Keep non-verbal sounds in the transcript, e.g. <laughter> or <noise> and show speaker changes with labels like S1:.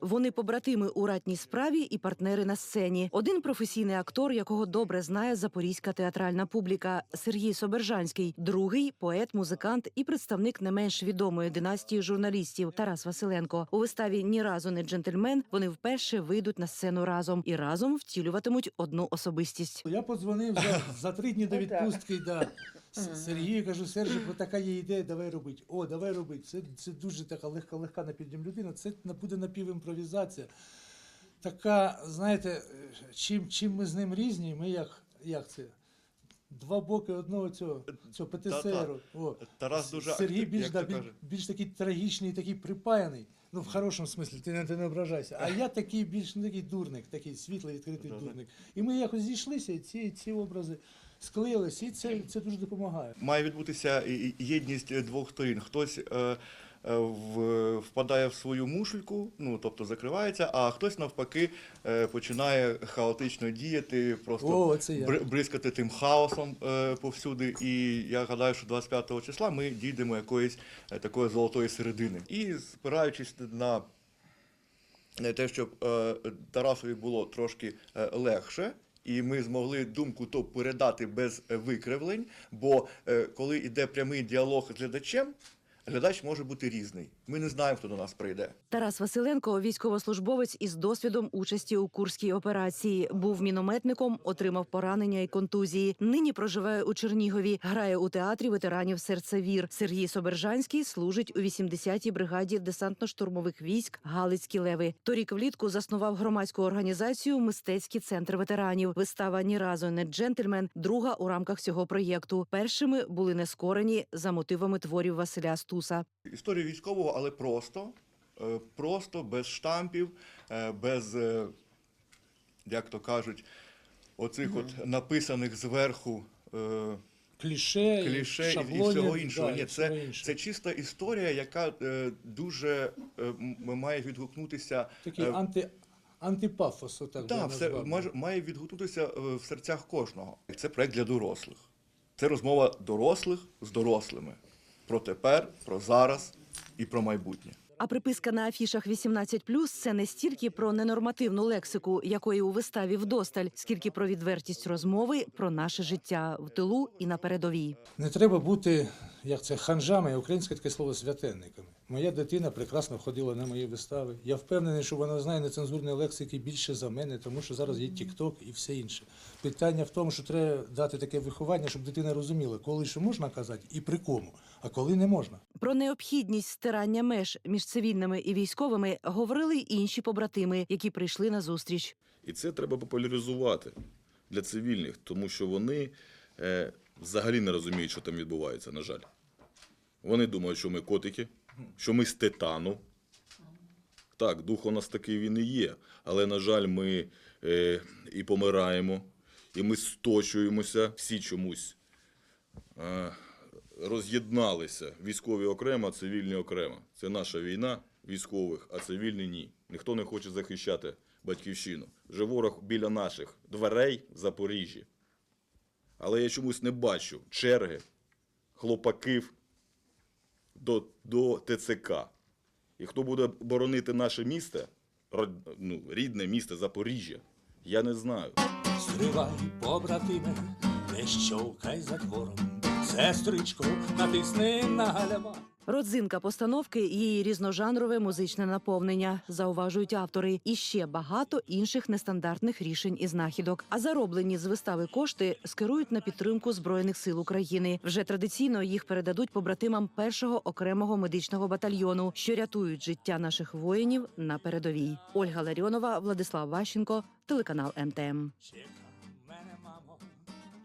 S1: Вони побратими у ратній справі і партнери на сцені. Один професійний актор, якого добре знає запорізька театральна публіка Сергій Собержанський, другий поет, музикант і представник не менш відомої династії журналістів Тарас Василенко. У виставі ні разу не джентльмен. Вони вперше вийдуть на сцену разом і разом втілюватимуть одну особистість.
S2: Я подзвонив за, за три дні до відпустки. Да. Сергію кажу, Сержику, <clears throat> така є ідея, давай робити. О, давай робити. Це, це дуже така легка, легка на підйом людина. Це буде напівімпровізація. Така, знаєте, чим, чим ми з ним різні, ми як, як це? Два боки одного цього, цього ПТСРу. О.
S3: Тарас дуже
S2: Сергій
S3: актив,
S2: більш,
S3: як
S2: да, більш, більш такий трагічний, такий припаяний. Ну, в хорошому смислі, ти не, ти не ображайся. А я такий більш ну, такий дурник, такий світлий, відкритий дурник. І ми якось зійшлися, і ці, ці образи склеїлися, і це, це дуже допомагає.
S3: Має відбутися єдність двох сторін. Хтось е, е, впадає в свою мушельку, ну тобто закривається, а хтось навпаки е, починає хаотично діяти, просто
S2: О,
S3: бризкати тим хаосом повсюди. І я гадаю, що 25 числа ми дійдемо якоїсь такої золотої середини. І спираючись на те, щоб Тарасові було трошки легше. І ми змогли думку то передати без е, викривлень, бо е, коли йде прямий діалог з глядачем, глядач може бути різний. Ми не знаємо, хто до нас прийде.
S1: Тарас Василенко, військовослужбовець із досвідом участі у курській операції, був мінометником, отримав поранення і контузії. Нині проживає у Чернігові, грає у театрі ветеранів серцевір. Сергій Собержанський служить у 80-й бригаді десантно-штурмових військ Галицькі леви. Торік влітку заснував громадську організацію Мистецький центр ветеранів. Вистава ні разу не джентльмен. Друга у рамках цього проєкту. Першими були нескорені за мотивами творів Василя Стуса.
S3: Історія військового, але просто, е, просто, без штампів, е, без, е, як то кажуть, оцих от написаних зверху.
S2: Кліше,
S3: кліше і-
S2: шаблонів,
S3: і всього іншого.
S2: да,
S3: Ні, це,
S2: іншого.
S3: це чиста історія, яка е, дуже е, має відгукнутися.
S2: Такий
S3: е,
S2: анти, антипафос, отак. би
S3: Так, все має, має відгукнутися в серцях кожного. Це проект для дорослих. Це розмова дорослих з дорослими про тепер, про зараз і про майбутнє.
S1: А приписка на афішах 18+, – це не стільки про ненормативну лексику, якої у виставі вдосталь, скільки про відвертість розмови про наше життя в тилу і на передовій.
S2: Не треба бути, як це, ханжами, українське таке слово святенниками. Моя дитина прекрасно ходила на мої вистави. Я впевнений, що вона знає нецензурної лексики більше за мене, тому що зараз є TikTok і все інше. Питання в тому, що треба дати таке виховання, щоб дитина розуміла, коли що можна казати і при кому, а коли не можна.
S1: Про необхідність стирання меж між цивільними і військовими говорили й інші побратими, які прийшли на зустріч.
S4: І це треба популяризувати для цивільних, тому що вони е, взагалі не розуміють, що там відбувається, на жаль. Вони думають, що ми котики, що ми з титану. Так, дух у нас такий він і є. Але, на жаль, ми е, і помираємо, і ми сточуємося. Всі чомусь е, роз'єдналися. Військові окремо, цивільні окремо. Це наша війна військових, а цивільні ні. Ніхто не хоче захищати батьківщину. Вже ворог біля наших дверей в Запоріжжі. Але я чомусь не бачу черги хлопаків до, до ТЦК. І хто буде боронити наше місто, ну, рідне місто Запоріжжя, я не знаю.
S5: Стривай, побратиме, не щовкай затвором. сестричку натисни на гальма.
S1: Родзинка постановки її різножанрове музичне наповнення, зауважують автори, і ще багато інших нестандартних рішень і знахідок. А зароблені з вистави кошти скерують на підтримку збройних сил України. Вже традиційно їх передадуть побратимам першого окремого медичного батальйону, що рятують життя наших воїнів на передовій. Ольга Ларіонова, Владислав Ващенко, телеканал.
S5: Чекай.